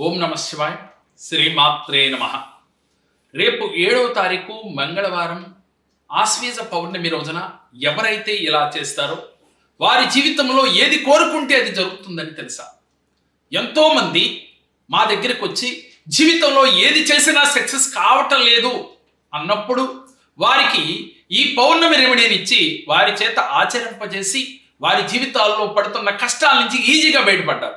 ఓం నమ శివాయ్. శ్రీమాత్రే నమ. రేపు ఏడవ తారీఖు మంగళవారం ఆశ్వీజ పౌర్ణమి రోజున ఎవరైతే ఇలా చేస్తారో వారి జీవితంలో ఏది కోరుకుంటే అది జరుగుతుందని తెలుసా? ఎంతోమంది మా దగ్గరికి వచ్చి జీవితంలో ఏది చేసినా సక్సెస్ కావటం లేదు అన్నప్పుడు వారికి ఈ పౌర్ణమి రెమెడీని ఇచ్చి వారి చేత ఆచరింపజేసి వారి జీవితాల్లో పడుతున్న కష్టాల నుంచి ఈజీగా బయటపడ్డారు.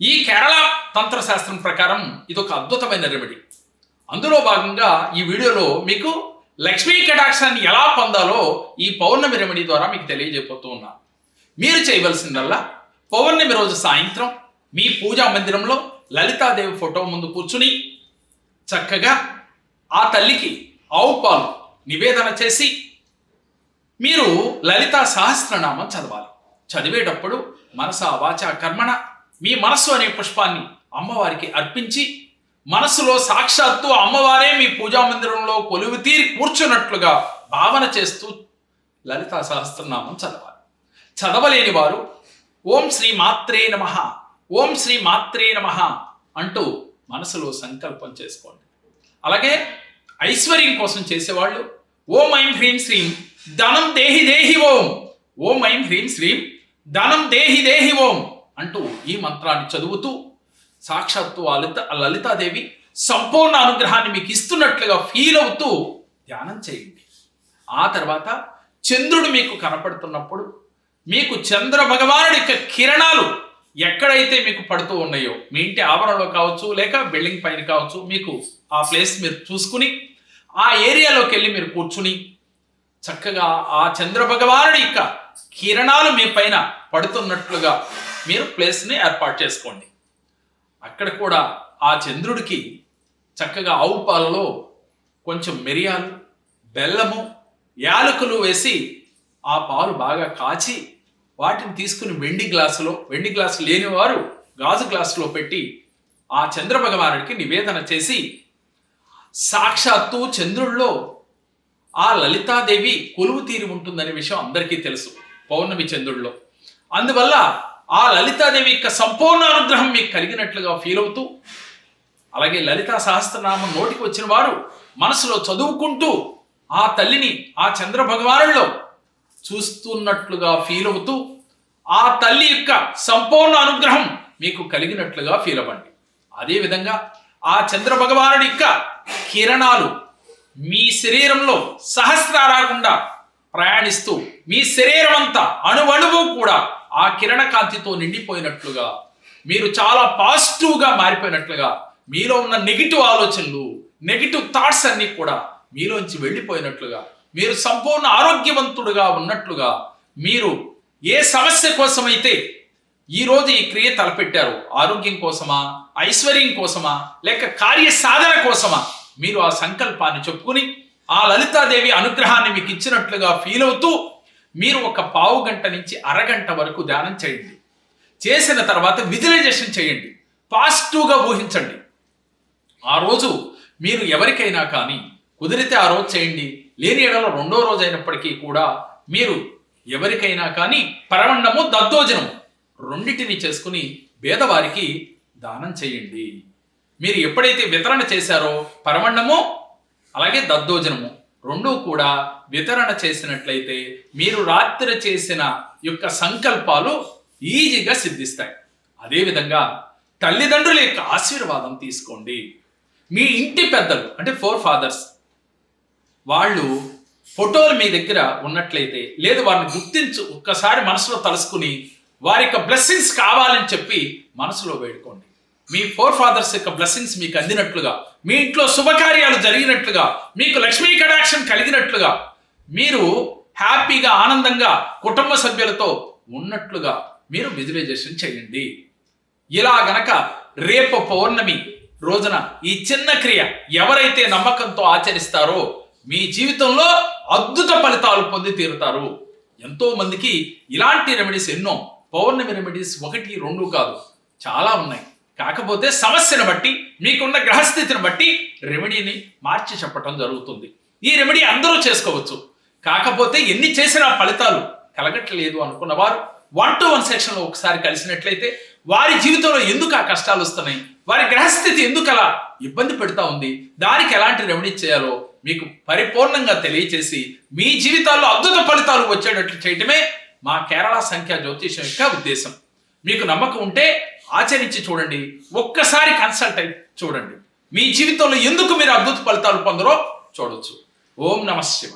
ఈ కేరళ తంత్రశాస్త్రం ప్రకారం ఇది ఒక అద్భుతమైన రెమెడీ అందులో భాగంగా ఈ వీడియోలో మీకు లక్ష్మీ కటాక్షాన్ని ఎలా పొందాలో ఈ పౌర్ణమి రెమెడీ ద్వారా మీకు తెలియజేయబోతూ ఉన్నా. మీరు చేయవలసిందల్లా పౌర్ణమి రోజు సాయంత్రం మీ పూజా మందిరంలో లలితాదేవి ఫోటో ముందు కూర్చుని చక్కగా ఆ తల్లికి ఆవు పాలు నివేదన చేసి మీరు లలితా సహస్రనామం చదవాలి. చదివేటప్పుడు మనస వాచ కర్మణ మీ మనస్సు అనే పుష్పాన్ని అమ్మవారికి అర్పించి మనసులో సాక్షాత్తు అమ్మవారే మీ పూజా మందిరంలో కొలువు తీరి కూర్చున్నట్లుగా భావన చేస్తూ లలితా సహస్రనామం చదవాలి. చదవలేని వారు ఓం శ్రీ మాత్రే నమ ఓం శ్రీ మాత్రే నమ అంటూ మనసులో సంకల్పం చేసుకోండి. అలాగే ఐశ్వర్యం కోసం చేసేవాళ్ళు ఓం ఐం హ్రీం శ్రీం ధనం దేహి దేహి ఓం ఓం ఐం హ్రీం శ్రీం ధనం దేహి దేహి ఓం అంటూ ఈ మంత్రాన్ని చదువుతూ సాక్షాత్తు ఆ లలిత లలితాదేవి సంపూర్ణ అనుగ్రహాన్ని మీకు ఇస్తున్నట్లుగా ఫీల్ అవుతూ ధ్యానం చేయండి. ఆ తర్వాత చంద్రుడు మీకు కనపడుతున్నప్పుడు మీకు చంద్ర భగవానుడి యొక్క కిరణాలు ఎక్కడైతే మీకు పడుతూ ఉన్నాయో మీ ఇంటి ఆవరణలో కావచ్చు లేక బిల్డింగ్ పైన కావచ్చు మీకు ఆ ప్లేస్ మీరు చూసుకుని ఆ ఏరియాలోకి వెళ్ళి మీరు కూర్చుని చక్కగా ఆ చంద్ర భగవానుడి యొక్క కిరణాలు మీ పైన పడుతున్నట్లుగా మీరు ప్లేస్ని ఏర్పాటు చేసుకోండి. అక్కడ కూడా ఆ చంద్రుడికి చక్కగా ఆవు పాలలో కొంచెం మిరియాలు బెల్లము యాలకులు వేసి ఆ పాలు బాగా కాచి వాటిని తీసుకుని వెండి గ్లాసులో వెండి గ్లాసు లేని వారు గాజు గ్లాసులో పెట్టి ఆ చంద్రభగవానుడికి నివేదన చేసి సాక్షాత్తు చంద్రుల్లో ఆ లలితాదేవి కొలువు తీరి ఉంటుందనే విషయం అందరికీ తెలుసు పౌర్ణమి చంద్రుల్లో. అందువల్ల ఆ లలితాదేవి యొక్క సంపూర్ణ అనుగ్రహం మీకు కలిగినట్లుగా ఫీల్ అవుతూ అలాగే లలితా సహస్రనామం నోటికి వచ్చిన వారు మనసులో చదువుకుంటూ ఆ తల్లిని ఆ చంద్ర భగవానుల్లో చూస్తున్నట్లుగా ఫీల్ అవుతూ ఆ తల్లి యొక్క సంపూర్ణ అనుగ్రహం మీకు కలిగినట్లుగా ఫీల్ అవ్వండి. అదేవిధంగా ఆ చంద్ర భగవానుడి యొక్క కిరణాలు మీ శరీరంలో సహస్రారాకుండా ప్రయాణిస్తూ మీ శరీరం అంతా అణువణువు కూడా ఆ కిరణ కాంతితో నిండిపోయినట్లుగా మీరు చాలా పాజిటివ్గా మారిపోయినట్లుగా మీలో ఉన్న నెగిటివ్ ఆలోచనలు నెగిటివ్ థాట్స్ అన్నీ కూడా మీలోంచి వెళ్ళిపోయినట్లుగా మీరు సంపూర్ణ ఆరోగ్యవంతుడుగా ఉన్నట్లుగా మీరు ఏ సమస్య కోసమైతే ఈరోజు ఈ క్రియ తలపెట్టారు ఆరోగ్యం కోసమా ఐశ్వర్యం కోసమా లేక కార్య సాధన కోసమా మీరు ఆ సంకల్పాన్ని చెప్పుకుని ఆ లలితాదేవి అనుగ్రహాన్ని మీకు ఇచ్చినట్లుగా ఫీల్ అవుతూ మీరు ఒక పావు గంట నుంచి అరగంట వరకు ధ్యానం చేయండి. చేసిన తర్వాత విజువలైజేషన్ చేయండి. పాజిటివ్గా ఊహించండి. ఆ రోజు మీరు ఎవరికైనా కానీ కుదిరితే ఆ రోజు చేయండి. లేని ఎడలో రెండో రోజు అయినప్పటికీ కూడా మీరు ఎవరికైనా కానీ పరమన్నము దద్దోజనము రెండింటిని చేసుకుని పేదవారికి దానం చేయండి. మీరు ఎప్పుడైతే వితరణ చేశారో పరమన్నము అలాగే దద్దోజనము రెండూ కూడా వితరణ చేసినట్లయితే మీరు రాత్రి చేసిన యొక్క సంకల్పాలు ఈజీగా సిద్ధిస్తాయి. అదేవిధంగా తల్లిదండ్రుల యొక్క ఆశీర్వాదం తీసుకోండి. మీ ఇంటి పెద్దలు అంటే ఫోర్ ఫాదర్స్ వాళ్ళు ఫోటోలు మీ దగ్గర ఉన్నట్లయితే లేదు వారిని గుర్తించు ఒక్కసారి మనసులో తలుసుకుని వారి యొక్క బ్లెస్సింగ్స్ కావాలని చెప్పి మనసులో వేడుకోండి. మీ ఫోర్ ఫాదర్స్ యొక్క బ్లెస్సింగ్స్ మీకు అందినట్లుగా మీ ఇంట్లో శుభకార్యాలు జరిగినట్లుగా మీకు లక్ష్మీ కటాక్షం కలిగినట్లుగా మీరు హ్యాపీగా ఆనందంగా కుటుంబ సభ్యులతో ఉన్నట్లుగా మీరు విజువలైజేషన్ చేయండి. ఇలా గనక రేపు పౌర్ణమి రోజున ఈ చిన్న క్రియ ఎవరైతే నమ్మకంతో ఆచరిస్తారో మీ జీవితంలో అద్భుత ఫలితాలు పొంది తీరుతారు. ఎంతో మందికి ఇలాంటి రెమెడీస్ ఎన్నో పౌర్ణమి రెమెడీస్ ఒకటి రెండు కాదు చాలా ఉన్నాయి. కాకపోతే సమస్యను బట్టి మీకున్న గ్రహస్థితిని బట్టి రెమెడీని మార్చి చెప్పటం జరుగుతుంది. ఈ రెమెడీ అందరూ చేసుకోవచ్చు. కాకపోతే ఎన్ని చేసినా ఫలితాలు కలగట్లేదు అనుకున్న వారు వన్ టు వన్ సెక్షన్లో ఒకసారి కలిసినట్లయితే వారి జీవితంలో ఎందుకు ఆ కష్టాలు వస్తున్నాయి? వారి గ్రహస్థితి ఎందుకు అలా ఇబ్బంది పెడతా ఉంది? దానికి ఎలాంటి రెమెడీ చేయాలో మీకు పరిపూర్ణంగా తెలియచేసి మీ జీవితాల్లో అద్భుత ఫలితాలు వచ్చేటట్లు చేయటమే మా కేరళ సంఖ్య జ్యోతిషం యొక్క ఉద్దేశం. మీకు నమ్మకం ఉంటే ఆచరించి చూడండి. ఒక్కసారి కన్సల్ట్ అయి చూడండి. మీ జీవితంలో ఎందుకు మీరు అద్భుత ఫలితాలు పొందరో చూడొచ్చు. ఓం నమ శివ